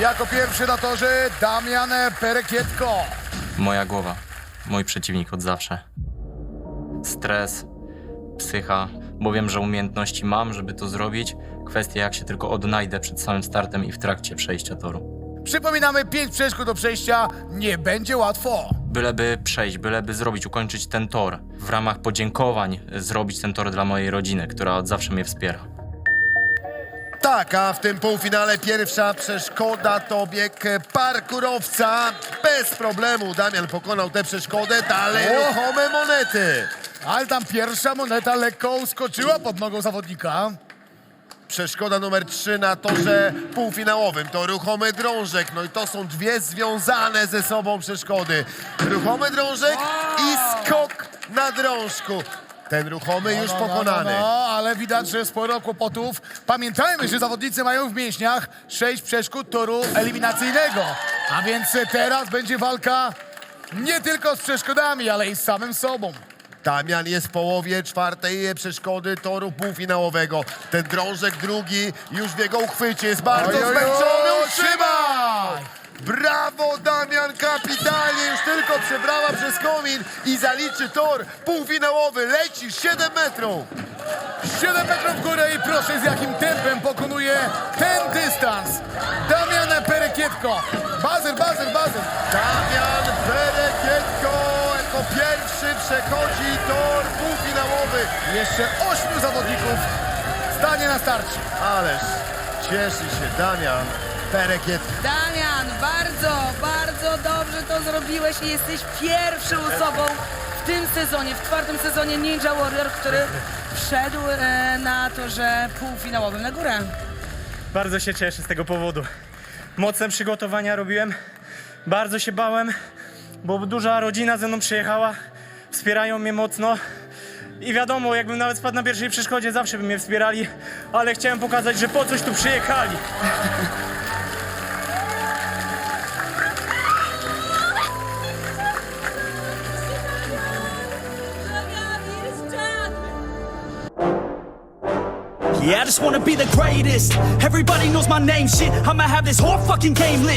Jako pierwszy na torze Damian Perekietko. Moja głowa. Mój przeciwnik od zawsze. Stres, psycha, bo wiem, że umiejętności mam, żeby to zrobić. Kwestia, jak się tylko odnajdę przed samym startem i w trakcie przejścia toru. Przypominamy, pięć przeszkód do przejścia. Nie będzie łatwo. Byleby przejść, byleby zrobić, ukończyć ten tor. W ramach podziękowań zrobić ten tor dla mojej rodziny, która od zawsze mnie wspiera. Tak, a w tym półfinale pierwsza przeszkoda to bieg parkurowca. Bez problemu Damian pokonał tę przeszkodę, dalej O! ruchome monety. Ale tam pierwsza moneta lekko uskoczyła pod nogą zawodnika. Przeszkoda numer 3 na torze półfinałowym to ruchomy drążek. No i to są dwie związane ze sobą przeszkody. Ruchomy drążek i skok na drążku. Ten ruchomy już No, no, pokonany. No, no, ale widać, że sporo kłopotów. Pamiętajmy, że zawodnicy mają w mięśniach sześć przeszkód toru eliminacyjnego. A więc teraz będzie walka nie tylko z przeszkodami, ale i z samym sobą. Damian jest w połowie czwartej przeszkody toru półfinałowego. Ten drążek drugi już w jego uchwycie jest bardzo Oj, oj, oj, zmęczony. Utrzymał! Brawo Damian, kapitalnie, już tylko przebrała przez komin i zaliczy tor półfinałowy. Leci 7 metrów. 7 metrów w górę i proszę z jakim tempem pokonuje ten dystans. Damian Perekietko. Bazer, bazer, bazer. Damian Berekietko jako pierwszy przechodzi tor półfinałowy. Jeszcze ośmiu zawodników stanie na starcie. Ależ cieszy się Damian Berekietko. Damian, bardzo, bardzo dobrze to zrobiłeś i jesteś pierwszą osobą w tym sezonie, w czwartym sezonie Ninja Warrior, który wszedł e, na torze półfinałowym na górę. Bardzo się cieszę z tego powodu. Mocne przygotowania robiłem. Bardzo się bałem, bo duża rodzina ze mną przyjechała. Wspierają mnie mocno. I wiadomo, jakbym nawet spadł na pierwszej przeszkodzie, zawsze by mnie wspierali, ale chciałem pokazać, że po coś tu przyjechali. Yeah, I just wanna be the greatest. Everybody knows my name, shit. I'ma have this whole fucking game list.